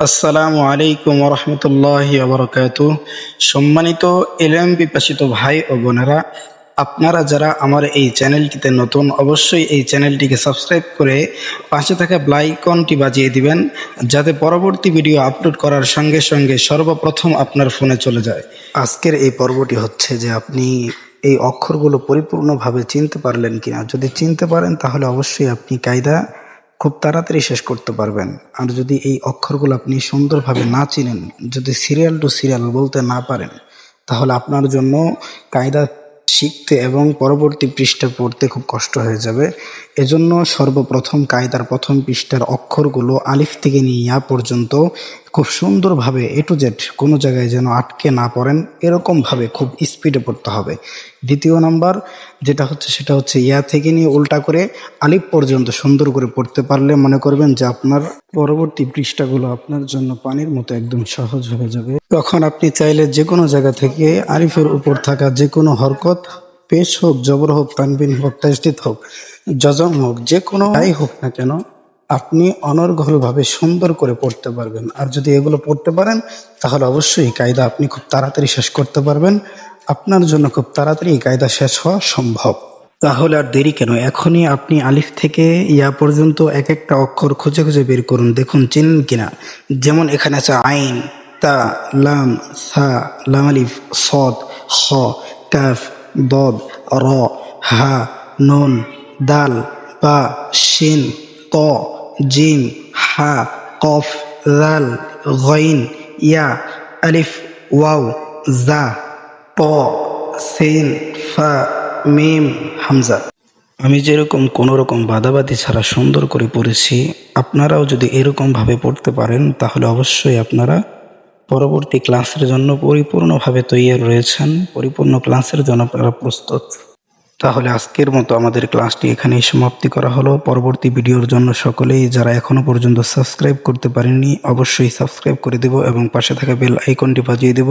আসসালামু আলাইকুম রহমতুল্লাহ আবরকাত সম্মানিত এলএম বিপাসিত ভাই ও বোনেরা, আপনারা যারা আমার এই চ্যানেলটিতে নতুন, অবশ্যই এই চ্যানেলটিকে সাবস্ক্রাইব করে পাশে থাকা ব্লাইকনটি বাজিয়ে দিবেন, যাতে পরবর্তী ভিডিও আপলোড করার সঙ্গে সঙ্গে সর্বপ্রথম আপনার ফোনে চলে যায়। আজকের এই পর্বটি হচ্ছে যে আপনি এই অক্ষরগুলো পরিপূর্ণভাবে চিনতে পারলেন কিনা। যদি চিনতে পারেন, তাহলে অবশ্যই আপনি কায়দা খুব তাড়াতাড়ি শেষ করতে পারবেন। আর যদি এই অক্ষরগুলো আপনি সুন্দরভাবে না চিনেন, যদি সিরিয়াল টু সিরিয়াল বলতে না পারেন, তাহলে আপনার জন্য কায়দা শিখতে এবং পরবর্তী পৃষ্ঠা পড়তে খুব কষ্ট হয়ে যাবে। এজন্য সর্বপ্রথম কায়দার প্রথম পৃষ্ঠার অক্ষরগুলো আলিফ থেকে নিয়ে ইয়া পর্যন্ত খুব সুন্দরভাবে এ টু জেড কোনো জায়গায় যেন আটকে না পড়েন, এরকমভাবে খুব স্পিডে পড়তে হবে। দ্বিতীয় নাম্বার যেটা হচ্ছে সেটা হচ্ছে ইয়া থেকে নিয়ে উল্টা করে আলিফ পর্যন্ত সুন্দর করে পড়তে পারলে মনে করবেন যে আপনার পরবর্তী পৃষ্ঠাগুলো আপনার জন্য পানির মতো একদম সহজ হয়ে যাবে। তখন আপনি চাইলে যে কোনো জায়গা থেকে আরিফের উপর থাকা যে কোনো হরকত, পেশ হোক, জবর হোক, তানবিন হোক, তাজদিদ হোক, যজম হোক, যে কোনো যাই হোক না কেন আপনি অনর্গলভাবে সুন্দর করে পড়তে পারবেন। আর যদি এগুলো পড়তে পারেন, তাহলে অবশ্যই কায়দা আপনি খুব তাড়াতাড়ি শেষ করতে পারবেন। আপনার জন্য খুব তাড়াতাড়ি কায়দা শেষ হওয়া সম্ভব। তাহলে আর দেরি কেন? এখনই আপনি আলিফ থেকে ইয়া পর্যন্ত এক একটা অক্ষর খুঁজে খুঁজে বের করুন। দেখুন চিনেন কিনা। যেমন এখানে আছে আইন, তা, লাম, সা, লাম আলিফ, সদ খ কাফ, দদ, র, হা, নুন, দাল, বা, শিন, ত জিম হা, কফ, লাল, গইন, ইয়া, আলিফ, ওয়াও, জা, প, সেন, ফা, মিম, হামজা। আমি যেরকম কোনো রকম বাধাবাধি ছাড়া সুন্দর করে পড়েছি, আপনারাও যদি এরকমভাবে পড়তে পারেন, তাহলে অবশ্যই আপনারা পরবর্তী ক্লাসের জন্য পরিপূর্ণভাবে তৈরি রয়েছেন। পরিপূর্ণ ক্লাসের জন্য আপনারা প্রস্তুত। তাহলে আজকের মতো আমাদের ক্লাসটি এখানেই সমাপ্তি করা হলো। পরবর্তী ভিডিওর জন্য সকলেই যারা এখনও পর্যন্ত সাবস্ক্রাইব করতে পারেননি, অবশ্যই সাবস্ক্রাইব করে দেব এবং পাশে থাকা বেল আইকনটি বাজিয়ে দেব,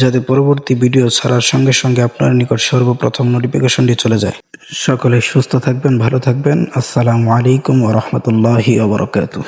যাতে পরবর্তী ভিডিও ছাড়ার সঙ্গে সঙ্গে আপনার নিকট সর্বপ্রথম নোটিফিকেশনটি চলে যায়। সকলে সুস্থ থাকবেন, ভালো থাকবেন। আসসালামু আলাইকুম ওরহমতুল্লাহি ওবরাকাতু